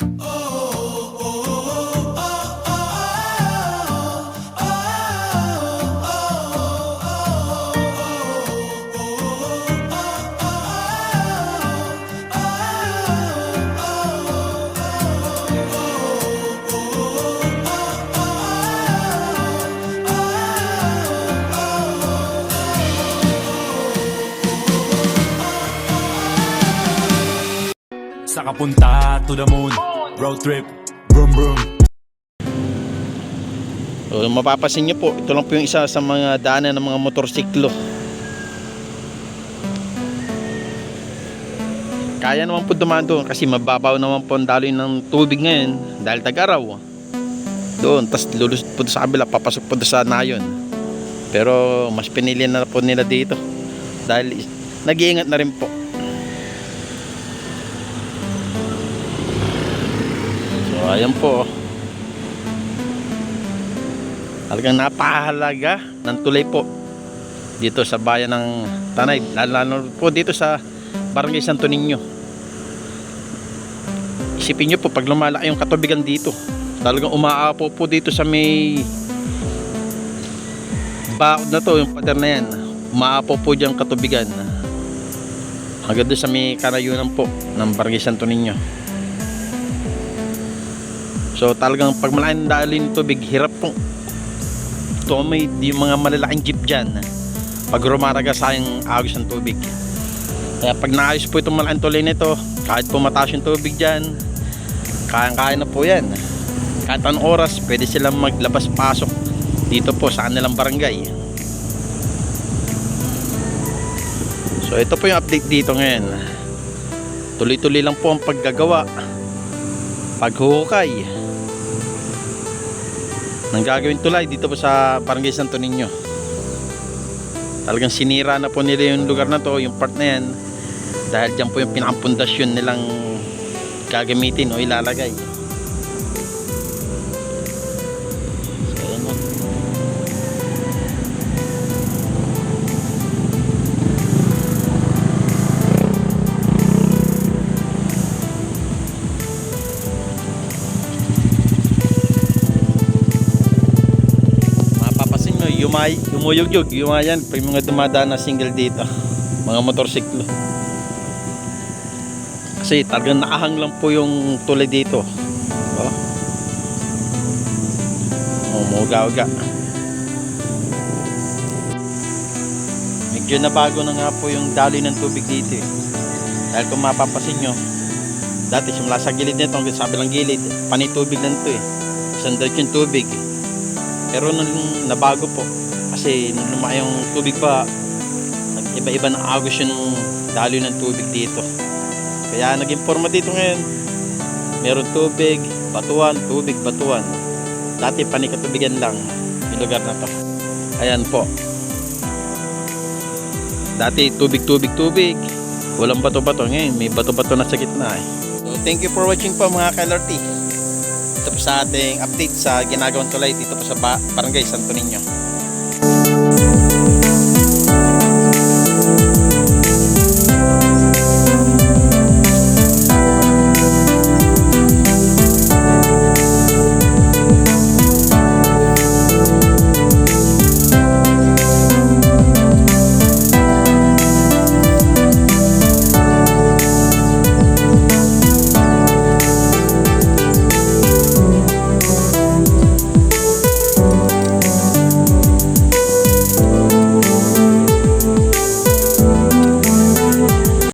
Sa kapunta to the moon Road trip Vroom vroom So, mapapasin niyo po, ito lang po yung isa sa mga daanan ng mga motorsiklo. Kaya naman po dumaan doon kasi mababaw naman po ang daloy ng tubig ngayon dahil tag-araw. Doon, tas lulusot po sa kabila, papasok po sa nayon. Pero mas pinili na po nila dito dahil nag-iingat na rin po. Ayan po. Talagang napahalaga ng tulay po dito sa bayan ng Tanay. Lalo, po dito sa Barangay Santo Niño. Isipin nyo po pag lumalaki yung katubigan dito. Talagang umaapo po dito sa may baod na to, yung pader na yan. Umaapo po dyan katubigan. Hanggang doon sa may karayunan po ng Barangay Santo Niño. So talagang pag malaking dali ng tubig, hirap po. Ito may yung mga malalaking jeep dyan pag rumaraga sa yung agos ng tubig. Kaya pag naayos po itong malaking tuloy nito kahit po mataas yung tubig dyan kayang kaya na po yan. Kahit anong oras pwede silang maglabas pasok dito po sa kanilang barangay. So ito po yung update dito ngayon. Tuloy tuloy lang po ang paggagawa paghuhukay ng gagawin tulay dito po sa Barangay Santo Niño. Talagang sinira na po nila yung lugar na to, yung part na yan. Dahil dyan po yung pinakampundasyon nilang gagamitin o ilalagay. Yumay, yumuyugyug yung mga yan. Pag mga dumadaan na single dito mga motorsiklo. Kasi talagang nakahang lang po yung tulay dito. Oh. oh muga-uga medyo nabago na nga po yung daloy ng tubig dito eh. dahil kung mapapasin nyo dati simula sa gilid nito hanggang sa kabilang gilid panitubig lang to eh. Isang yung tubig pero nung nabago po, kasi nung lumaki yung tubig pa, iba-iba ng agos yung daloy ng tubig dito. Kaya naging forma dito ngayon. Meron tubig, batuan, tubig, batuan. Dati panikatubigan lang yung lugar na to. Ayan po. Dati tubig, tubig, tubig. Walang bato-bato. Ngayon may bato-bato na sa gitna eh. So thank you for watching po mga KLRT ito po sa ating update sa ginagawang tulay dito po sa ba- Barangay Santo Niño.